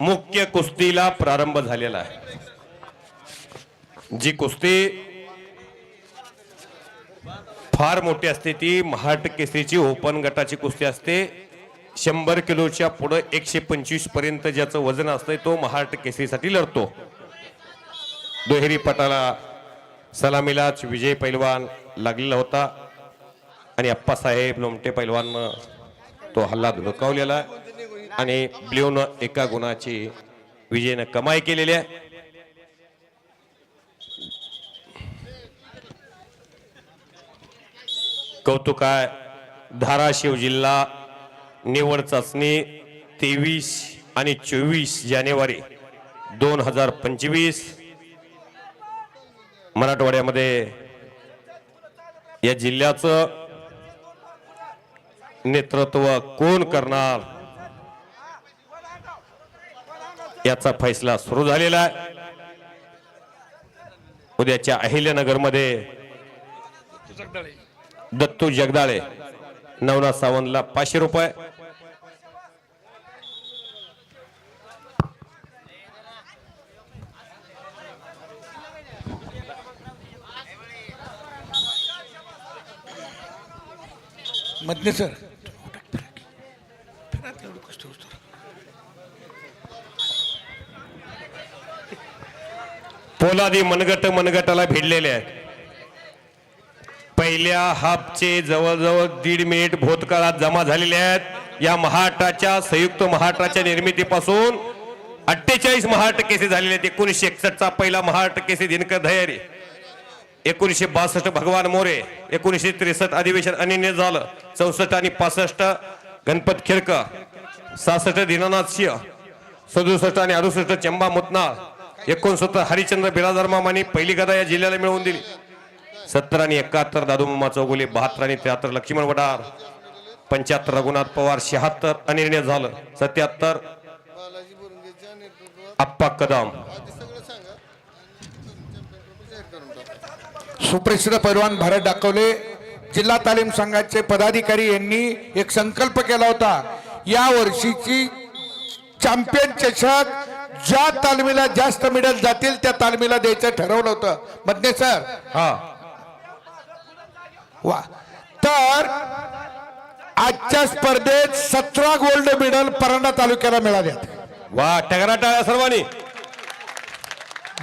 मुख्य कुस्तीला प्रारंभ झालेला आहे. जी कुस्ती फार मोठी असते ती महाट केसरीची ओपन गटाची कुस्ती असते. शंभर किलोच्या पुढे एकशे पंचवीसपर्यंत ज्याचं वजन असतंय तो महाट केसरीसाठी लढतो. दुहेरी पटाला सलामीलाच विजय पैलवान लागलेला होता. आणि अप्पासाहेब लोमटे पैलवान तो हल्ला धुडकावलेला आहे. आणि ब्ल्यूनं एका गुणाची विजयनं कमाई केलेली आहे. कौतुक आहे. धाराशिव जिल्हा निवड चाचणी तेवीस आणि चोवीस जानेवारी दोन हजार पंचवीस. मराठवाड्यामध्ये या जिल्ह्याचं नेतृत्व कोण करणार? याचा फैसला सुरू झालेला आहे. उद्याच्या अहिल्यानगरमध्ये दत्तू जगदाळे नवनाथ सावंतला पाचशे रुपये. मधने सर. पोलादी मनगट मनगटाला भिडलेले आहेत. पहिल्या हाफचे जवळजवळ दीड मिनिट भूतकाळात जमा झालेले आहेत. या महाराष्ट्राच्या संयुक्त महाराष्ट्राच्या निर्मितीपासून अठ्ठेचाळीस महाराष्ट्र केसेस झालेले आहेत? एकोणीसशे एकसष्टचा पहिला महाराष्ट्र केसेस दिनकर धैर्य? एकोणीसशे बासष्ट भगवान मोरे? एकोणीसशे त्रेसष्ट अधिवेशन अनिन्य झालं. चौसष्ट आणि पासष्ट गणपत खिरकर. सहासष्ट दीनानाथ सिंह. सदुसष्ट आणि अडुसष्ट चंबा मुतनाळ एकोणसत्तर हरिचंद्र बिरादर मामानी पहिली गदा या जिल्ह्याला मिळवून दिली. सत्तर आणि एकाहत्तर दादूमामा चौगुले बहात्तर आणि त्र्याहत्तर लक्ष्मण वडार पंच्याहत्तर रघुनाथ पवार शहात्तर अनिर्णय झालं सत्याहत्तर आप्पा कदम. सुप्रसिद्ध पैलवान भारत दाखवले जिल्हा तालीम संघाचे पदाधिकारी यांनी एक संकल्प केला होता. या वर्षीची चॅम्पियन चषक ज्या तालमीला जास्त मेडल जातील त्या तालमीला द्यायचं ठरवलं होतं. मधने सर. हा. वा. तर आजच्या स्पर्धेत सतरा गोल्ड मेडल परांडा तालुक्याला मिळाल्यात. वा टगरा टाळ्या सर्वांनी.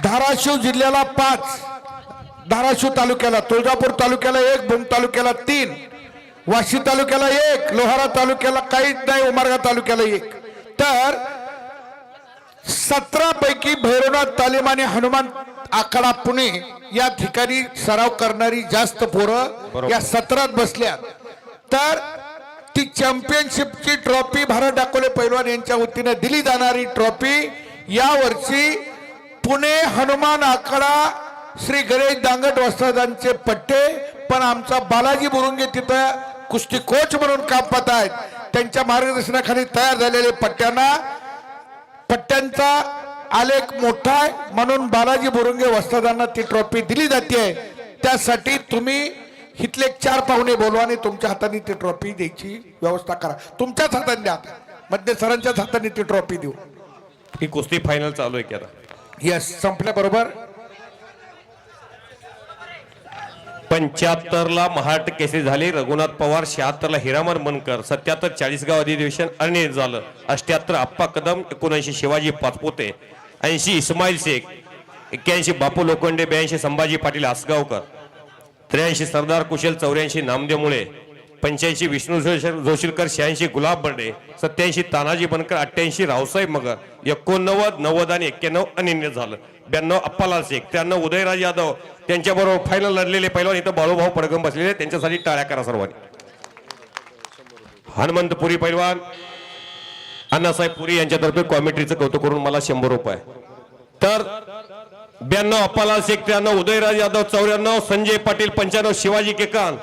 धाराशिव जिल्ह्याला पाच धाराशिव तालुक्याला तुळजापूर तालुक्याला एक भूम तालुक्याला तीन वाशी तालुक्याला एक लोहारा तालुक्याला काहीच नाही उमरगा तालुक्याला एक. तर सतरा पैकी भैरवनाथ तालीम आणि हनुमान आखाडा पुणे या ठिकाणी सराव करणारी जास्त पोरं. या सतरात बसल्यात तर ती चॅम्पियनशिपची ट्रॉफी भारत डाकोले पैलवान यांच्या वतीने दिली जाणारी ट्रॉफी. या वर्षी पुणे हनुमान आखाडा श्री गणेश दांगट वस्त्रादांचे पट्टे पण आमचा बालाजी बुरुंगे तिथं कुस्ती कोच म्हणून काम पाहत आहेत. त्यांच्या मार्गदर्शनाखाली तयार झालेले पट्ट्यांना पट्ट्यांचा आलेख मोठा आहे. म्हणून बालाजी बोरुंगे वस्तादांना ती ट्रॉफी दिली जाते त्यासाठी तुम्ही इथले चार पाहुणे बोलवा आणि तुमच्या हाताने ती ट्रॉफी द्यायची व्यवस्था करा. तुमच्याच हाताने द्या. मध्य सरांच्याच हाताने ती ट्रॉफी देऊ. ही कुस्ती फायनल चालू आहे की आता? यस संपल्याबरोबर पंच्याहत्तरला महाट केसेस झाले. रघुनाथ पवार शहात्तरला हिरामन मनकर सत्याहत्तर चाळीसगाव अधिवेशन अनिल झालं. अष्ट्याहत्तर आप्पा कदम एकोणऐंशी शिवाजी पाचपोते ऐंशी इस्माईल शेख एक्क्याऐंशी बापू लोखंडे ब्याऐंशी संभाजी पाटील आसगावकर त्र्याऐंशी सरदार कुशल चौऱ्याऐंशी नामदेव मुळे पंच्याऐंशी विष्णू जोशीलकर शहाऐंशी गुलाब बर्डे सत्याऐंशी तानाजी बनकर अठ्ठ्याऐंशी रावसाहेब मगर एकोणनव्वद नव्वद आणि एक्क्याण्णव अनिन्य झालं. ब्याण्णव अप्पालाल शेख त्र्याण्णव उदयराज यादव त्यांच्याबरोबर फायनल लढलेले पैलवान इथं बाळूभाऊ पडगम बसलेले त्यांच्यासाठी टाळ्या करा सर्वांनी. हनुमंतपुरी पैलवान अण्णासाहेब पुरी यांच्यातर्फे कॉमेंट्रीचं कौतुक करून मला शंभर रुपये. तर ब्याण्णव अप्पालाल शेख त्र्याण्णव उदयराज यादव चौऱ्याण्णव संजय पाटील पंच्याण्णव शिवाजी केकान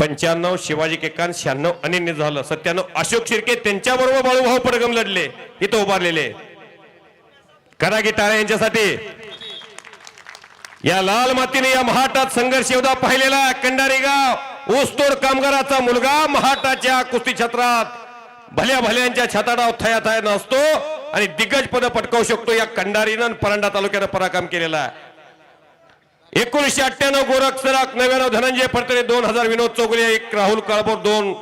पंच्याण्णव शिवाजी केकान शहाण्णव अनिन्य झालं. सत्त्याण्णव अशोक शिर्के त्यांच्याबरोबर बाळूभाऊ पडगम लढले. इथं उभारलेले. करा की यांच्यासाठी. या लाल मातीने या महाटात संघर्ष योद्धा पाहिलेला कंडारी गाव ऊसतोड कामगाराचा मुलगा महाटाच्या कुस्ती छत्रात. भल्या भल्यांच्या छताडाव थया थया नसतो आणि दिग्गज पद पटकावू शकतो या कंडारीनं आणि परांडा तालुक्यानं पराक्रम केलेला आहे. एकोणीसशे अठ्ठ्याण्णव गोरख सराक नव्याण्णव धनंजय फडतरे दोन हजार विनोद चौगुले एक राहुल काळभोर दोन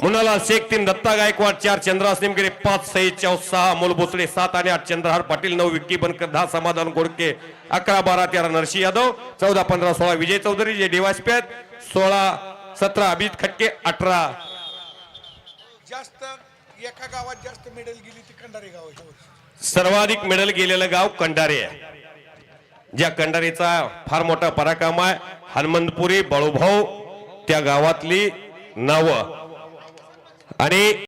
मुनाला शेख तीन दत्ता गायकवाड चार चंद्रास निमगिरे पाच सई चौ सहा मूलभोसडे सात आणि आठ चंद्रहार पाटील नऊ विक्की बनकर दहा समाधान गोडके अकरा बारा तेरा नरसी यादव चौदा पंधरा सोळा विजय चौधरी जे डिवासपी आहेत सोळा सतरा अभिजित खटके अठरा. जास्त एका गावात जास्त मेडल गेली ती खंडारी वर्षी सर्वाधिक मेडल गेलेलं गाव कंडारे आहे. ज्या कंडारीचा फार मोठा पराक्रम आहे हनुमंतपुरी बळूभाऊ त्या गावातली नावं. आणि